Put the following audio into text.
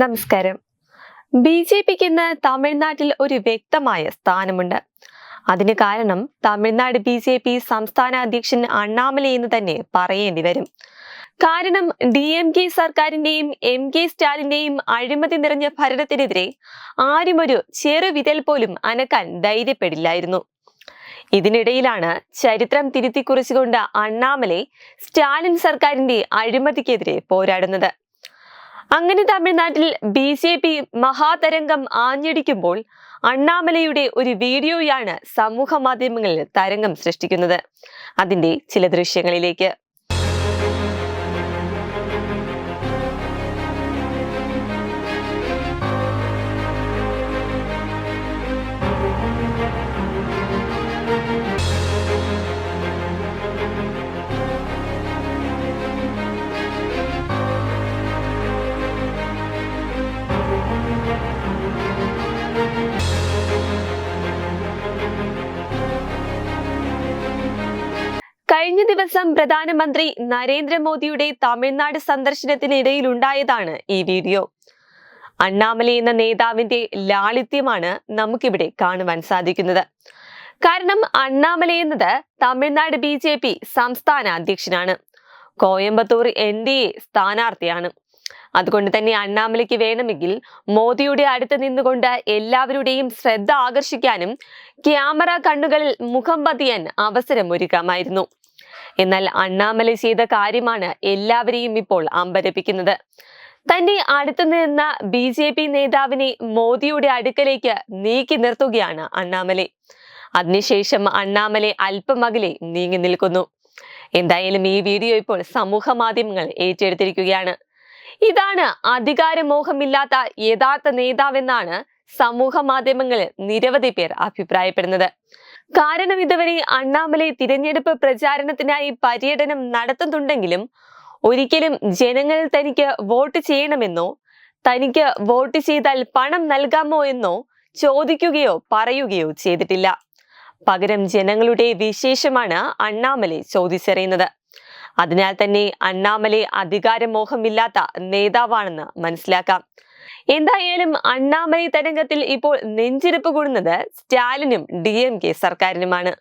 നമസ്കാരം. B J പിക്ക് ഇന്ന് തമിഴ്നാട്ടിൽ ഒരു വ്യക്തമായ സ്ഥാനമുണ്ട്. അതിന് കാരണം തമിഴ്നാട് ബി ജെ പി സംസ്ഥാന അധ്യക്ഷൻ അണ്ണാമലൈ എന്ന് തന്നെ പറയേണ്ടി വരും. കാരണം ഡി എം കെ സർക്കാരിന്റെയും എം കെ സ്റ്റാലിന്റെയും അഴിമതി നിറഞ്ഞ ഭരണത്തിനെതിരെ ആരും ഒരു ചെറുവിരൽ പോലും അനക്കാൻ ധൈര്യപ്പെടില്ലായിരുന്നു. ഇതിനിടയിലാണ് ചരിത്രം തിരുത്തി കുറിച്ചുകൊണ്ട് അണ്ണാമലൈ സ്റ്റാലിൻ സർക്കാരിന്റെ അഴിമതിക്കെതിരെ പോരാടുന്നത്. അങ്ങനെ തമിഴ്നാട്ടിൽ ബി ജെ പി മഹാതരംഗം ആഞ്ഞടിക്കുമ്പോൾ അണ്ണാമലയുടെ ഒരു വീഡിയോയാണ് സമൂഹ മാധ്യമങ്ങളിൽ തരംഗം സൃഷ്ടിക്കുന്നത്. അതിന്റെ ചില ദൃശ്യങ്ങളിലേക്ക്. കഴിഞ്ഞ ദിവസം പ്രധാനമന്ത്രി നരേന്ദ്രമോദിയുടെ തമിഴ്നാട് സന്ദർശനത്തിനിടയിൽ ഉണ്ടായതാണ് ഈ വീഡിയോ. അണ്ണാമലൈ എന്ന നേതാവിന്റെ ലാളിത്യമാണ് നമുക്കിവിടെ കാണുവാൻ സാധിക്കുന്നത്. കാരണം അണ്ണാമലൈ എന്നത് തമിഴ്നാട് ബി ജെ പി സംസ്ഥാന അധ്യക്ഷനാണ്. കോയമ്പത്തൂർ എൻ ഡി എ സ്ഥാനാർത്ഥിയാണ്. അതുകൊണ്ട് തന്നെ അണ്ണാമലയ്ക്ക് വേണമെങ്കിൽ മോദിയുടെ അടുത്ത് നിന്നുകൊണ്ട് എല്ലാവരുടെയും ശ്രദ്ധ ആകർഷിക്കാനും ക്യാമറ കണ്ണുകളിൽ മുഖം പതിയാൻ അവസരം ഒരുക്കാമായിരുന്നു. എന്നാൽ അണ്ണാമലൈ ചെയ്ത കാര്യമാണ് എല്ലാവരെയും ഇപ്പോൾ അമ്പരപ്പിക്കുന്നത്. തന്നെ അടുത്തു നിന്ന ബി ജെ പി നേതാവിനെ മോദിയുടെ അടുക്കലേക്ക് നീക്കി നിർത്തുകയാണ് അണ്ണാമലൈ. അതിനുശേഷം അണ്ണാമലൈ അല്പം അകലെ നീങ്ങി നിൽക്കുന്നു. എന്തായാലും ഈ വീഡിയോ ഇപ്പോൾ സമൂഹ മാധ്യമങ്ങൾ ഏറ്റെടുത്തിരിക്കുകയാണ്. ഇതാണ് അധികാരമോഹമില്ലാത്ത യഥാർത്ഥ നേതാവെന്നാണ് സമൂഹ മാധ്യമങ്ങളിൽ നിരവധി പേർ അഭിപ്രായപ്പെടുന്നത്. കാരണം ഇതുവരെ അണ്ണാമലെ തിരഞ്ഞെടുപ്പ് പ്രചാരണത്തിനായി പര്യടനം നടത്തുന്നുണ്ടെങ്കിലും ഒരിക്കലും ജനങ്ങൾ തനിക്ക് വോട്ട് ചെയ്യണമെന്നോ തനിക്ക് വോട്ട് ചെയ്താൽ പണം നൽകാമോ എന്നോ ചോദിക്കുകയോ പറയുകയോ ചെയ്തിട്ടില്ല. പകരം ജനങ്ങളുടെ വിശേഷമാണ് അണ്ണാമലെ ചോദിച്ചറിയുന്നത്. അതിനാൽ തന്നെ അണ്ണാമലൈ അധികാരമോഹമില്ലാത്ത നേതാവാണെന്ന് മനസ്സിലാക്കാം. എന്തായാലും അണ്ണാമലൈ തരംഗത്തിൽ ഇപ്പോൾ നെഞ്ചിരിപ്പ് കൂടുന്നത് സ്റ്റാലിനും ഡി എം കെ സർക്കാരിനുമാണ്.